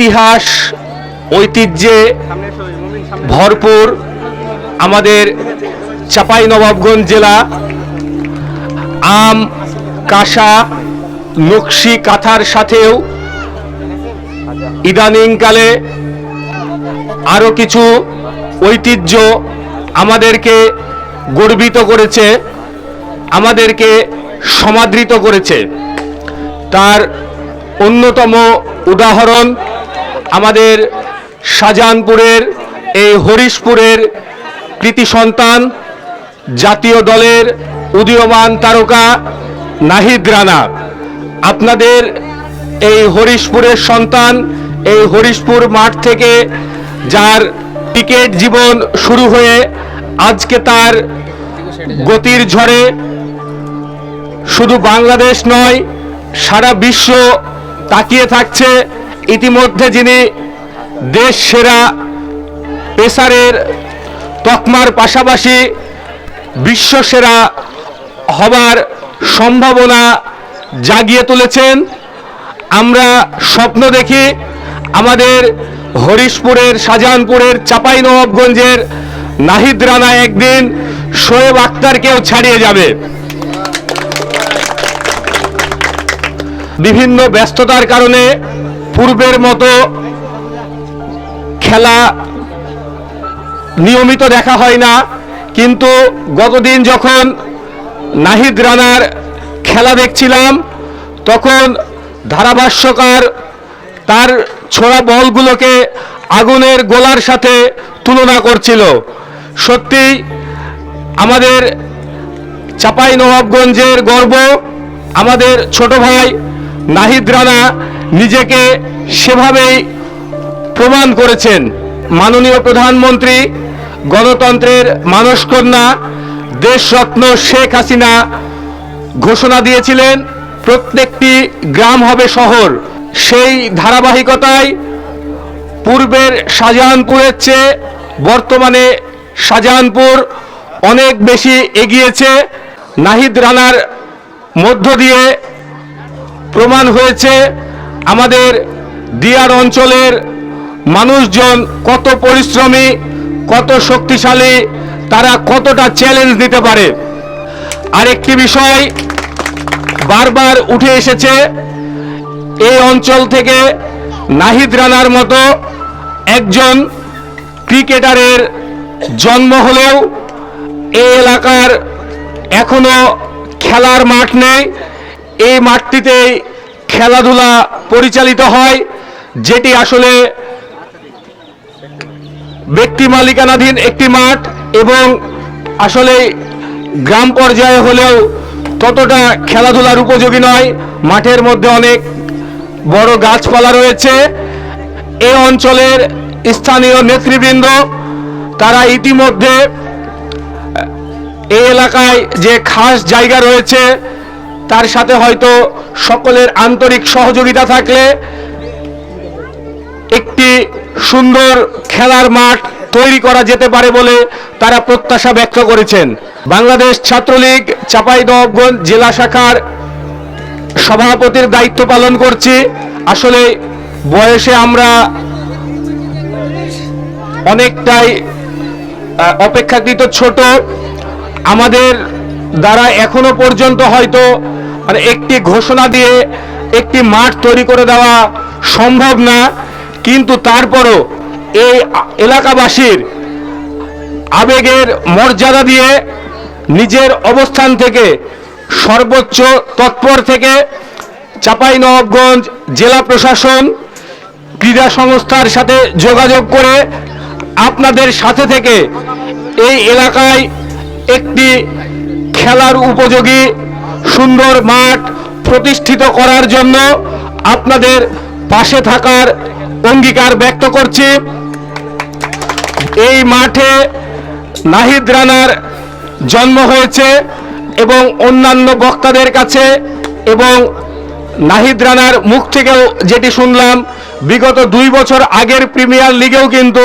ইতিহাস, ঐতিহ্যে ভরপুর আমাদের চাপাই নবাবগঞ্জ জেলা, আম, কাঁসা, নকশি, কাঁথার সাথেও ইদানিংকালে আরও কিছু ঐতিহ্য আমাদেরকে গর্বিত করেছে, আমাদেরকে সমাদৃত করেছে। তার অন্যতম উদাহরণ আমাদের শাহজাহানপুরের, এই হরিশপুরের কৃতি সন্তান, জাতীয় দলের উদীয়মান তারকা নাহিদ রানা। আপনাদের এই হরিশপুরের সন্তান, এই হরিশপুর মাঠ থেকে যার ক্রিকেট জীবন শুরু হয়ে আজকে তার গতির ঝড়ে শুধু বাংলাদেশ নয়, সারা বিশ্ব তাকিয়ে থাকছে। ইতিমধ্যে যিনি দেশ সেরা পেসারের তকমার পাশাপাশি বিশ্ব সেরা হবার সম্ভাবনা জাগিয়ে তুলেছেন, আমরা স্বপ্ন দেখি আমাদের হরিশপুরের শাহজাহানপুরের চাপাই নবাবগঞ্জের নাহিদ রানা একদিন শোয়েব আক্তারকেও ছাড়িয়ে যাবে। বিভিন্ন ব্যস্ততার কারণে পূর্বের মতো খেলা নিয়মিত দেখা হয় না, কিন্তু গতদিন যখন নাহিদ রানার খেলা দেখছিলাম, তখন ধারাভাষ্যকার তার ছোড়া বলগুলোকে আগুনের গোলার সাথে তুলনা করছিল। সত্যি আমাদের চাপাই নবাবগঞ্জের গর্ব, আমাদের ছোট ভাই নাহিদ রানা নিজেকে সেভাবেই প্রমাণ করেছেন। মাননীয় প্রধানমন্ত্রী, গণতন্ত্রের মানসকন্যা দেশরত্ন শেখ হাসিনা ঘোষণা দিয়েছিলেন, প্রত্যেকটি গ্রাম হবে শহর। সেই ধারাবাহিকতায় পূর্বের শাহজাহানপুরের চেয়ে বর্তমানে শাহজাহানপুর অনেক বেশি এগিয়েছে। নাহিদ রানার মধ্য দিয়ে প্রমাণ হয়েছে আমাদের দিয়ার অঞ্চলের মানুষজন কত পরিশ্রমী, কত শক্তিশালী, তারা কতটা চ্যালেঞ্জ দিতে পারে। আরেকটি বিষয় বারবার উঠে এসেছে, এই অঞ্চল থেকে নাহিদ রানার মতো একজন ক্রিকেটারের জন্ম হলেও এই এলাকার এখনও খেলার মাঠ নেই। এই মাঠটিতেই খেলাধুলা পরিচালিত হয়, যেটি আসলে ব্যক্তি মালিকানাধীন একটি মাঠ এবং আসলে গ্রাম পর্যায়ে হলেও ততটা খেলাধুলার উপযোগী নয়। মাঠের মধ্যে অনেক বড় গাছপালা রয়েছে। এই অঞ্চলের স্থানীয় নেতৃবৃন্দ, তারা ইতিমধ্যে এই এলাকায় যে খাস জায়গা রয়েছে তার সাথে হয়তো সকলের আন্তরিক সহযোগিতা থাকলে একটি সুন্দর খেলার মাঠ তৈরি করা যেতে পারে বলে তারা প্রত্যাশা ব্যক্ত করেছেন। বাংলাদেশ ছাত্রলীগ চাঁপাইনবাবগঞ্জ জেলা শাখার সভাপতির দায়িত্ব পালন করছি। আসলে বয়সে আমরা অনেকটাই অপেক্ষাকৃত ছোট। আমাদের দ্বারা এখনও পর্যন্ত হয়তো মানে একটি ঘোষণা দিয়ে একটি মাঠ তৈরি করে দেওয়া সম্ভব না, কিন্তু তারপরও এই এলাকাবাসীর আবেগের মর্যাদা দিয়ে নিজের অবস্থান থেকে সর্বোচ্চ তৎপর থেকে চাঁপাইনবাবগঞ্জ জেলা প্রশাসন ক্রীড়া সংস্থার সাথে যোগাযোগ করে আপনাদের সাথে থেকে এই এলাকায় একটি খেলার উপযোগী, সুন্দর মাঠ প্রতিষ্ঠিত করার জন্য আপনাদের পাশে থাকার অঙ্গীকার ব্যক্ত করছি। এই মাঠে নাহিদ রানার জন্ম হয়েছে এবং অন্যান্য বক্তাদের কাছে এবং নাহিদ রানার মুখ থেকেও যেটি শুনলাম, বিগত দুই বছর আগের প্রিমিয়ার লিগেও কিন্তু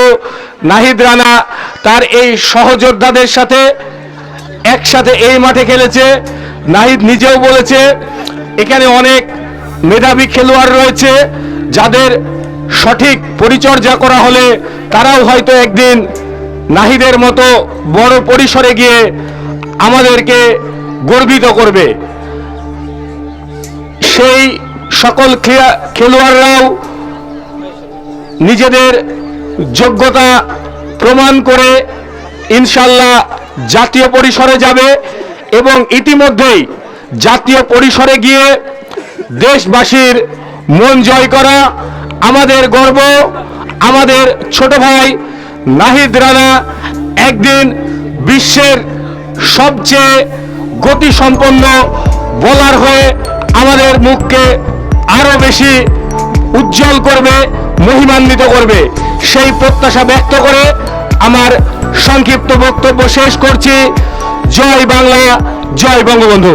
নাহিদ রানা তার এই সহযোদ্ধাদের সাথে একসাথে এই মাঠে খেলেছে। নাহিদ নিজেও বলেছে, এখানে অনেক মেধাবী খেলোয়াড় রয়েছে, যাদের সঠিক পরিচর্যা করা হলে তারাও হয়তো একদিন নাহিদের মতো বড় পরিসরে গিয়ে আমাদেরকে গর্বিত করবে। সেই সকল খেলোয়াড়রাও নিজেদের যোগ্যতা প্রমাণ করে ইনশাল্লাহ জাতীয় পরিসরে যাবে এবং ইতিমধ্যেই জাতীয় পরিসরে গিয়ে দেশবাসীর মন জয় করা আমাদের গর্ব, আমাদের ছোট ভাই নাহিদ রানা একদিন বিশ্বের সবচেয়ে গতিসম্পন্ন বোলার হয়ে আমাদের মুখকে আরও বেশি উজ্জ্বল করবে, মহিমান্বিত করবে। সেই প্রত্যাশা ব্যক্ত করে আমার সংক্ষিপ্ত বক্তব্য শেষ করছি। জয় বাংলা জয় বঙ্গবন্ধু।